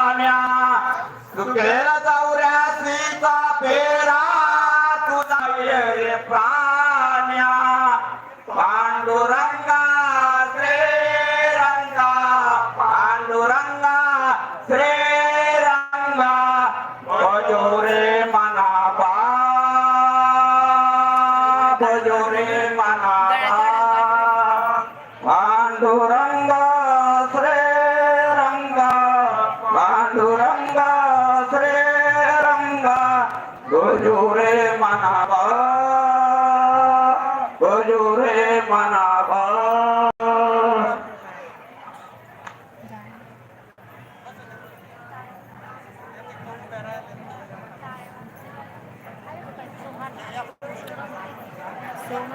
जाऊ श्रीचा चौऱ्यासीचा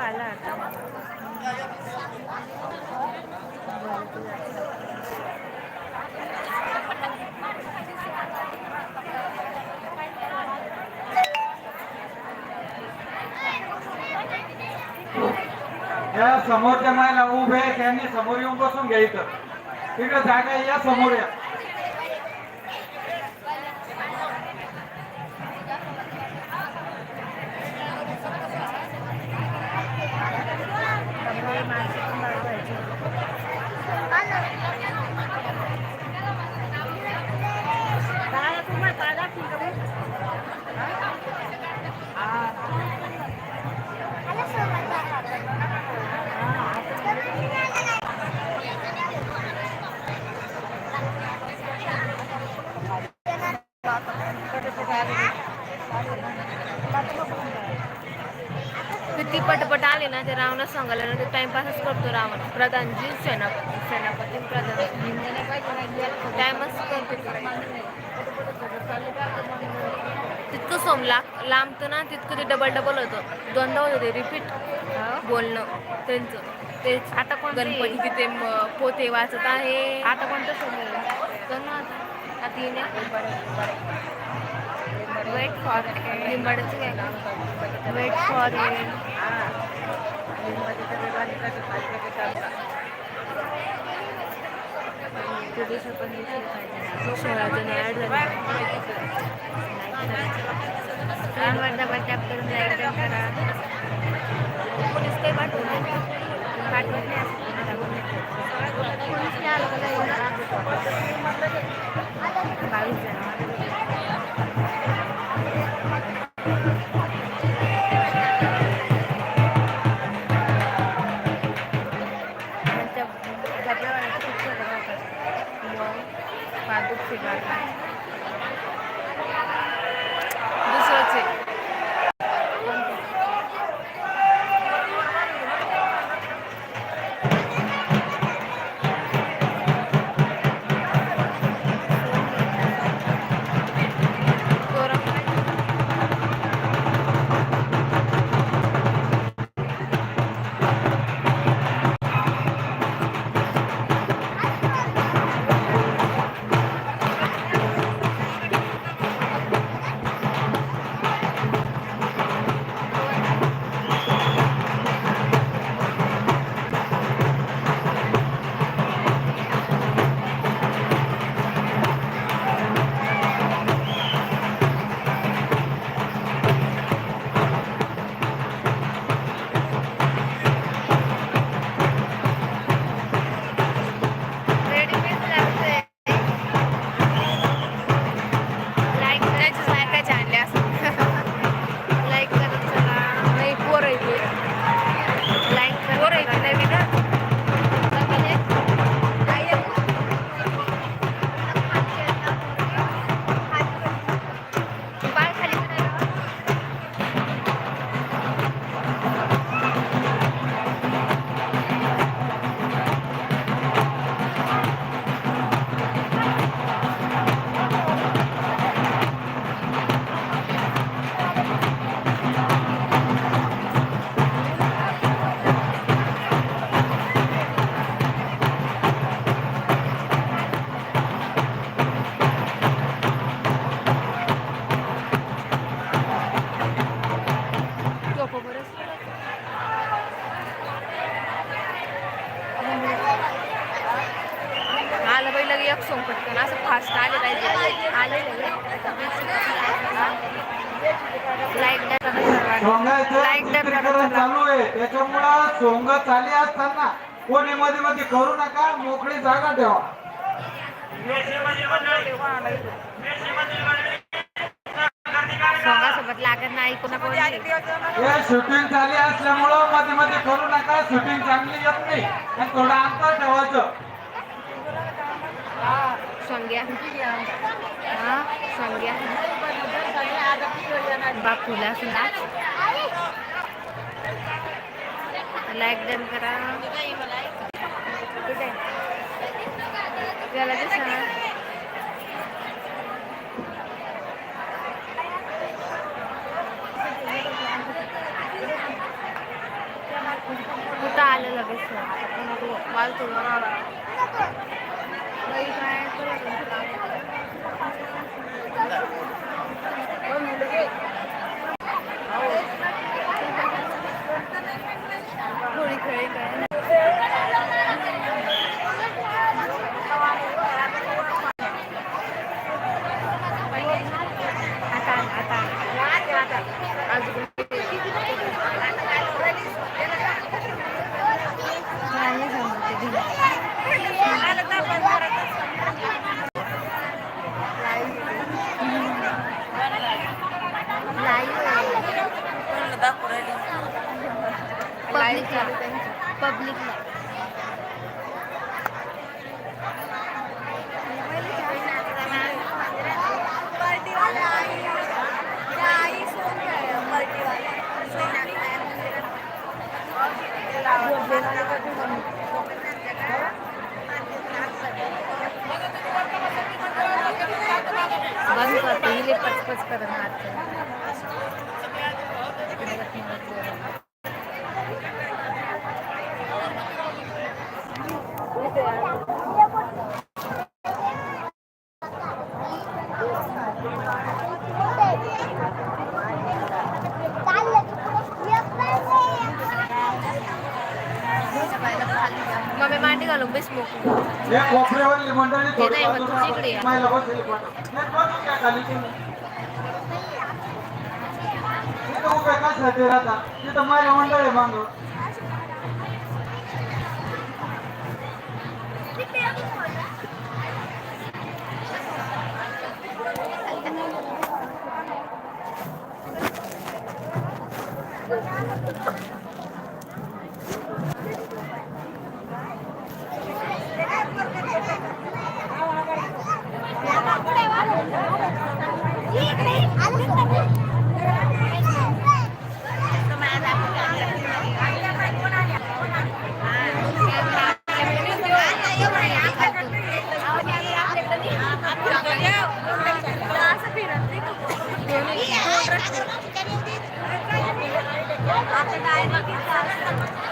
आला आता. या समोरच्या मायला उभे आहे, त्यांनी समोर येऊन बसून घ्यायचं तिकडे जागा या समोर या. ना ते रावणच सांगायला ना ते टाइमपासच करतो रावण. प्रधानजी सेना सेनापती प्रधान. टाइमच करतो. तितकं सोम ला लांबतं ना तितकं ते डबल डबल होतं. दोनदा होतं ते रिपीट बोलणं. त्यांचं. तेच. आता कोण गणपती तिथे पोते वाचत आहे. आता कोणतं सोम आता येण्या वेट फॉर लिंबाडाचं काय ना वेट फॉर सोळाजण ॲड झाले टॅप करून लाईक करा। पोलीस काही पाठवत नाही पाठवत नाही असं पोलीस नाही आलं का बावीस जण सोंगासोबत लागत नाही कोणा कोणी हे शूटिंग चाली असल्यामुळं मध्ये मध्ये करू नका शूटिंग चांगली येत नाही. आणि थोडं अंतर ठेवायचं. संग्या हा संग्या बापूला सुद्धा लाईक डन करा. कुठे त्याला कुठं आलं लगेच वालतो आला. काय थोडी खेळी काय आता आता आता अजून नाही सांगते दिली. पब्लिकला बंद करते हिले पचपच करत हात मम्मी मांडी घालून बेस मोकू हे कोपऱ्यावरली मंडळी ते थोडी नाही, मग बाजूला तुझी इकडे या. महिला बसलेली पण. नाही, बसून घ्या खाली तुम्ही. तिथं उभे कशासाठी राहता तिथं महिला मंडळ आहे मागं या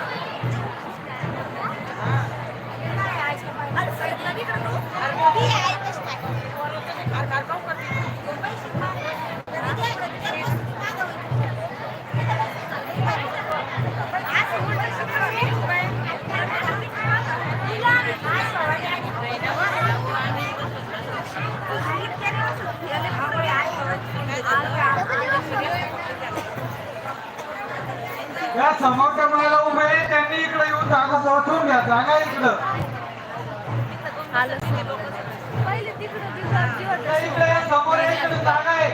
समोरच्या महिला उभे त्यांनी इकडे येऊन जागा पोहोचवून घ्या. जागा इकडं. इकडे समोर इकडे जागा आहे.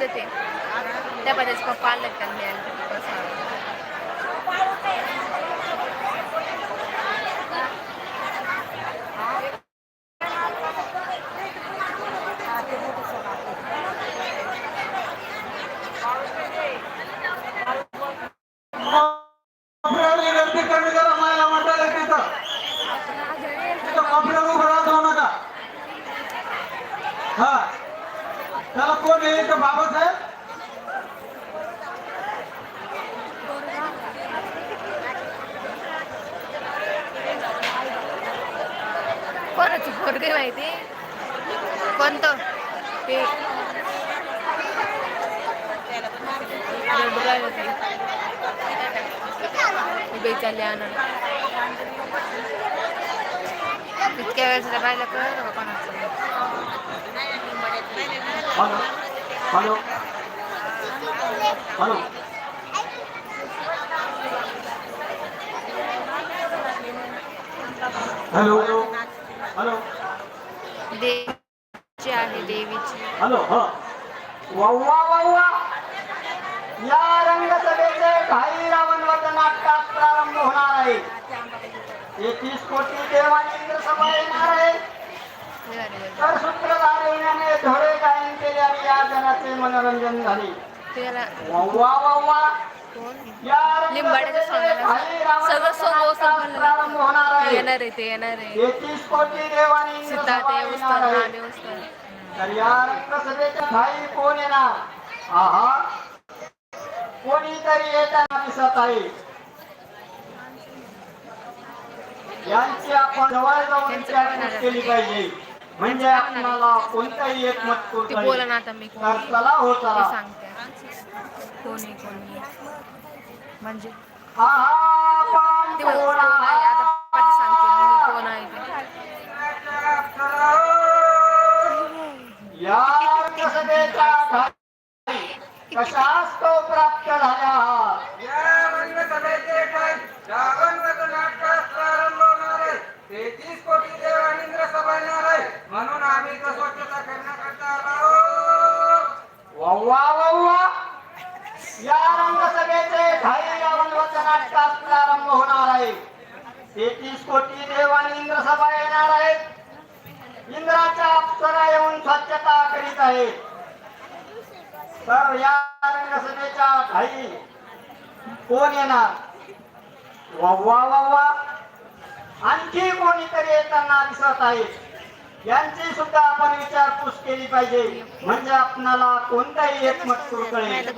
लहानाला बसू देते त्या त्याचे पप्पा आलं त्यांना बसायला कॉम्प्युटरची गर्दी कमी करा मायला मंडळ आहे तिथं तिथं कॉम्प्युटर उभं राहत जाऊ नका हा त्याला कोण आहे इथं बाबासाहेब कोणाची पोरगी माहिती कोणतं ते ती बेचारी आनंद इतक्या वेळेस राहिलं कळलं का कोणाचं? हॅलो. हॅलो. देवीची आहे देवीची. हॅलो हा. वव्वा वव्वा या रंगसभेचे काही रावणवध नाटकात प्रारंभ होणार आहे. एकवीस कोटी देवानी इंद्र सभा येणार आहे. तर सूत्रधार येण्याने धडे गायन केले आणि या जनाचे मनोरंजन झाले. आहे. येणार आहे ते येणार आहे. एकवीस कोटी देवानी इंद्र सीता सभा ते येणार उस्ताद आहे. नामे उस्ताद तर या भाई कोण येणार? आहा. कोणीतरी येताना दिसत आहे. यांची आपण जवळ जाऊन विचारपूस केली पाहिजे. म्हणजे आपल्याला कोणताही एक मजकूर ते कळेल. बोला ना आता मी कोण. तर चला. हो ते चला सांगते कोणी कोणी म्हणजे या कशास तो प्राप्त झाला आहात या रंगसभेचे काय जागतिक नाटकास प्रारंभ होणार आहे तेहतीस कोटी देव सभा येणार आहे म्हणून आम्ही इथं स्वच्छता करण्याकरता आलो आहोत. वव्वा वव्वा. या रंगसभेचे घाई रावण नाटकात प्रारंभ होणार आहे. तेहतीस कोटी देव आणि इंद्र सभा येणार आहेत. इंद्राच्या अप्सरा येऊन स्वच्छता करीत आहेत. तर या रंगसभेच्या घाई. कोण येणार? वव्वा वव्वा आणखी कोणीतरी येताना दिसत आहे. यांची सुद्धा आपण विचारपूस केली पाहिजे. म्हणजे आपणाला कोणताही एकमत सुरू कळेल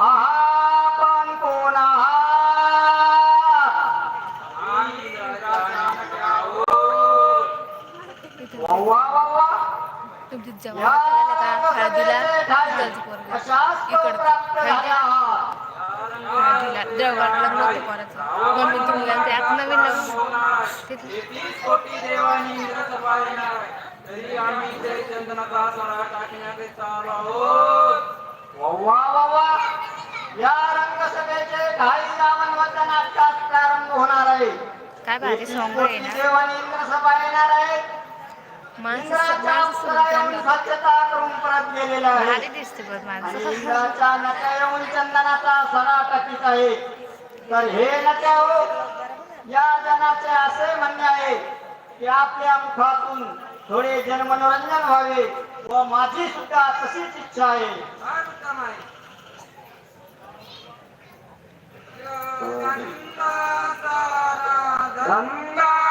आपण कोण आहा आहात तुमची का हळदीला हळदीला देवगड लग्न होतं पोराचं. म्हणून तुम्ही आता नवीन वव्वा या रंगसभेचे घाई रावण नाटकात प्रारंभ होणार आहे काय भारी सॉंग आहे ना. येणार आहे स्वच्छता करून परत आहे. दिसते येऊन चंदनाचा सडा टाकीत आहे. तर हे नट्या हो या जनाचे असे म्हणणे आहे की आपल्या मुखातून थोडे जनमनोरंजन व्हावे व माझी सुद्धा तशीच इच्छा आहे. गंगा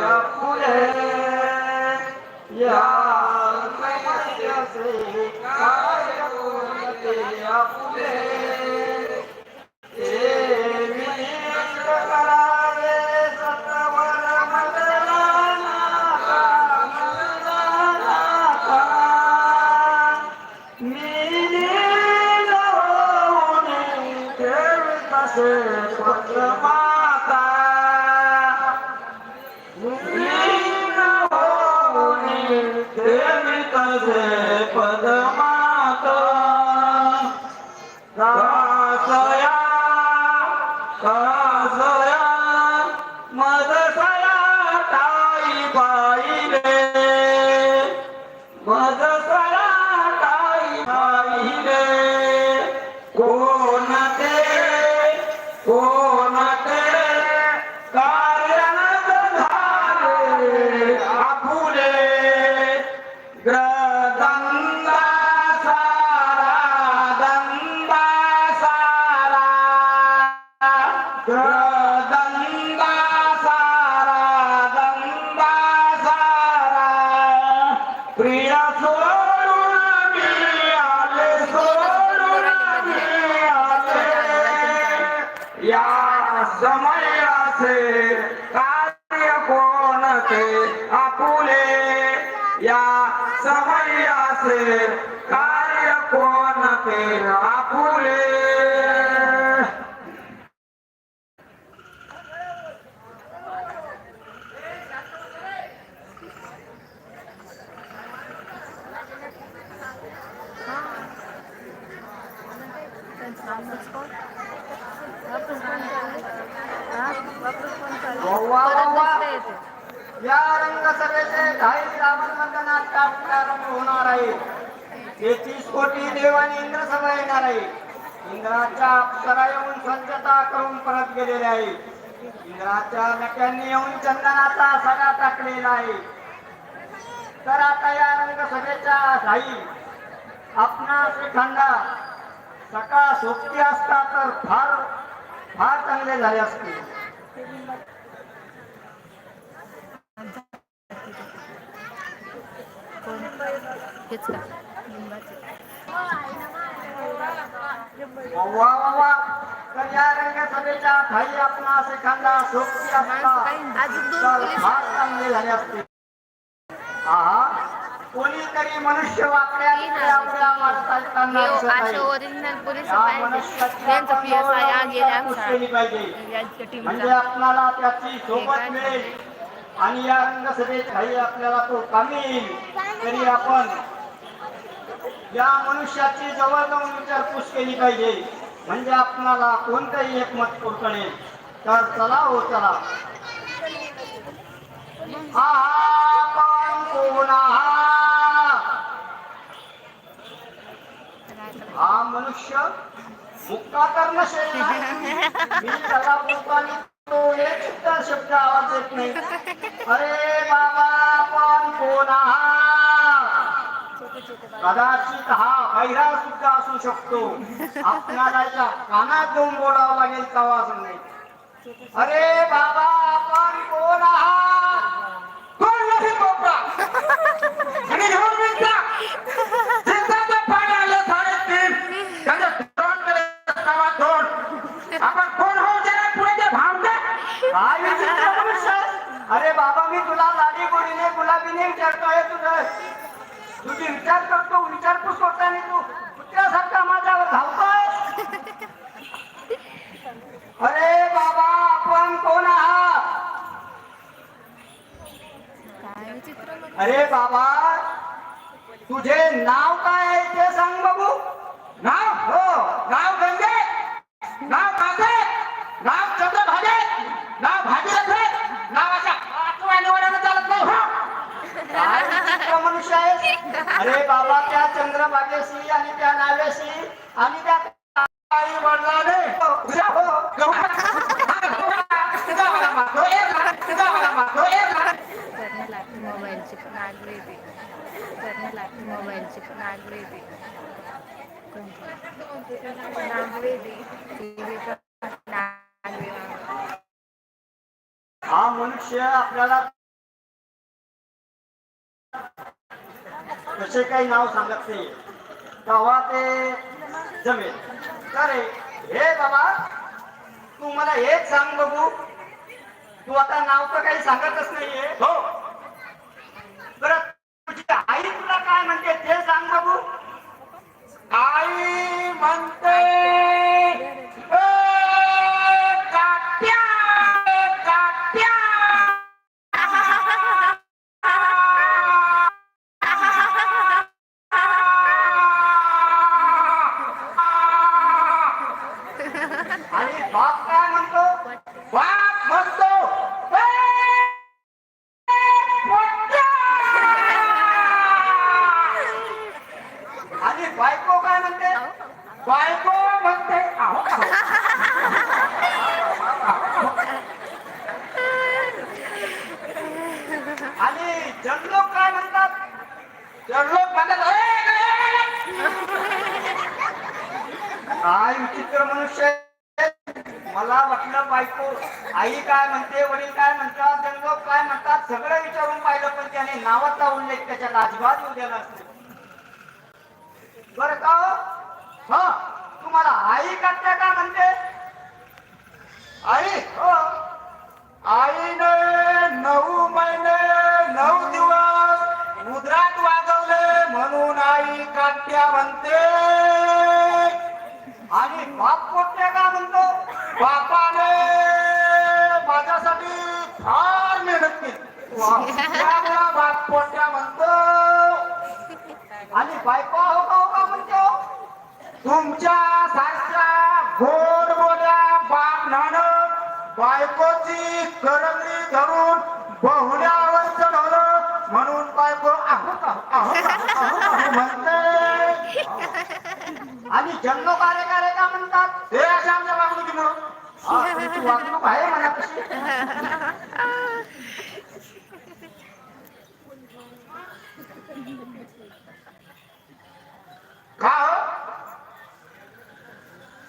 कोणते फुले या आपुले या समयाचे कार्य कोणते आपुले वा, वा, वा. या रंगसभेचे काही श्रावण नाटकात प्रारंभ होणार आहे. तेहतीस कोटी देव आणि इंद्रसभा येणार आहे. इंद्राच्या अप्सरा येऊन स्वच्छता करून परत गेलेले आहे. इंद्राच्या नट्यांनी येऊन चंदनाचा सडा टाकलेला आहे. तर आता या रंगसभेच्या घाई आपणा श्रीखंडा सकाळ सोपती असता तर फार फार चांगले झाले असते कोण हेच का लिंबाचे वा वा वा तर या रंगसभेच्या काही आपणा एखादा सोबती असता अजून दोन तर पोलीस फार चांगले झाले असते. आहा. कोणीतरी मनुष्य वाकड्या आपल्या मारत असताना दिसत आहे. असे ओरिजिनल पोलीस या पाहिजे मनुष्याची त्यांचं आपण पी एस आय जवळजवळ गेले विचारपूस केली पाहिजे यांच्या म्हणजे आपल्याला त्याची सोबत काय मिळेल. आणि या रंगसभेत काही आपल्याला तो कामी तरी आपण या मनुष्याची जवळ जाऊन विचारपूस केली पाहिजे. म्हणजे आपणाला कोणतंही एक मत कोकणे तर चला हो चला. हा कोण हा मनुष्य मुक्का तर नसेल मी त्याला बोलताना तो एक सुद्धा शब्द आवाज येत नाही. अरे बाबा आपण कोण आहात? कदाचित हा बैरा सुद्धा असू शकतो. आपल्याला कानात जाऊन बोलावं लागेल तवाच नाही. अरे बाबा आपण कोण आहात? कोण नाही बोबडा आणि घेऊन विकला चिंताचं पाणी आलं साडेतीन त्याचं तोंड केलं तवा तोंड आपण कोण हो जरा पुढे ते भाव द्या काय विचित्र मनुष्य आहे. अरे बाबा मी तुला लाडी गोडीने गुलाबीने विचारतोय तुझं तुझी विचार करतो विचारपूस करताना तू कुत्र्यासारखा माझ्यावर धावतोय अरे बाबा आपण कोण आहात काय विचित्र म्हण- अरे बाबा तुझे नाव काय आहे ते सांग बघू नाव हो नाव गंगे नाव काके नाव चंद्रभागे नाव भागीरथ नाव अशा आठवणी वरानं चालत नाही हो काय विचित्र आहे? अरे बाबा त्या चंद्रभागेशी आणि त्या नावेशी आणि त्या वडिलाने मोबाईलची पण आग वेगळी मोबाईलची पण आग वेगळी नाग वेगळी हा मनुष्य आपल्याला असे काही नाव सांगत नाही. तेव्हा ते जमेल अरे हे बाबा तू मला हेच सांग बघू. तू आता नाव तर काही सांगतच नाहीये. हो बरं तुझी आई तुला काय म्हणते ते सांग बघू आई म्हणते "ए, आणि बाप काय म्हणतो बाप म्हणतो "ए, पोट्या!" आणि बायको काय म्हणते बायको म्हणते "आहो, आहो." आणि जनलोक काय म्हणतात तर लोक म्हणतात काय विचित्र मनुष्य मला वाटलं बायको. आई काय म्हणते वडील काय म्हणतात जनलोक काय म्हणतात सगळं विचारून पाहिलं पण त्याने नावाचा उल्लेख त्याच्या अजिबात येऊ दिला नसतो का हो? हा? तुम्हाला आई करत्या का म्हणते? आई हो. आईने नऊ महिने नऊ दिवस मुद्रा वागवले काट्या म्हणते. आणि बाप कोट्या का म्हणतो? बापाने माझ्यासाठी फार मेहनत केली. त्यामुळं बाप पोट्या म्हणतो? आणि बायको हो का हो का म्हणतो? तुमच्या जन्म कार्य कार्य का म्हणतात? हे अशा आमच्या वागणुकीमुळं. हा, वागणूक आहे तशी का हो?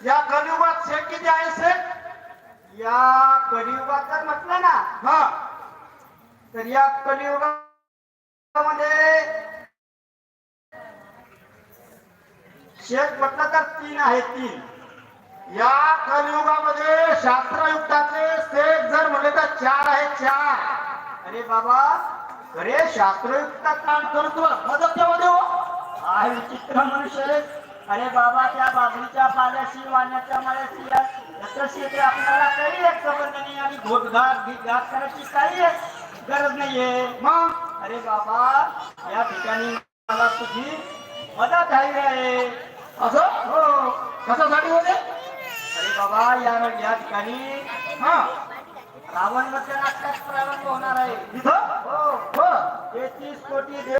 या कलियुगात शेत किती आहे शेत या कलियुगात जर म्हटलं ना. हा. तर या कलियुगामध्ये शेत म्हटलं तर तीन आहे तीन. या कलियुगामध्ये शास्त्रयुक्ताचे शेख जर म्हणले तर चार आहे चार. अरे बाबा अरे शास्त्रयुक्त काम करतो मदत तेव्हा देऊ? हा विचित्र मनुष्य अरे बाबा त्या बाजरीच्या पाल्याशी वाण्याच्या मळ्याशी तशी ते आपल्याला काही एक संबंध नाही आणि घोटघाट घीटघाट करायची काही गरज नाहीये. मग? अरे बाबा या ठिकाणी मला तुझी मदत हवी आहे. असं? हो. कशासाठी होते? अरे बाबा या या ठिकाणी हा. रावण मधल्या नाटकात प्रारंभ होणार आहे. तिथं हो, हो. तेहतीस कोटी देव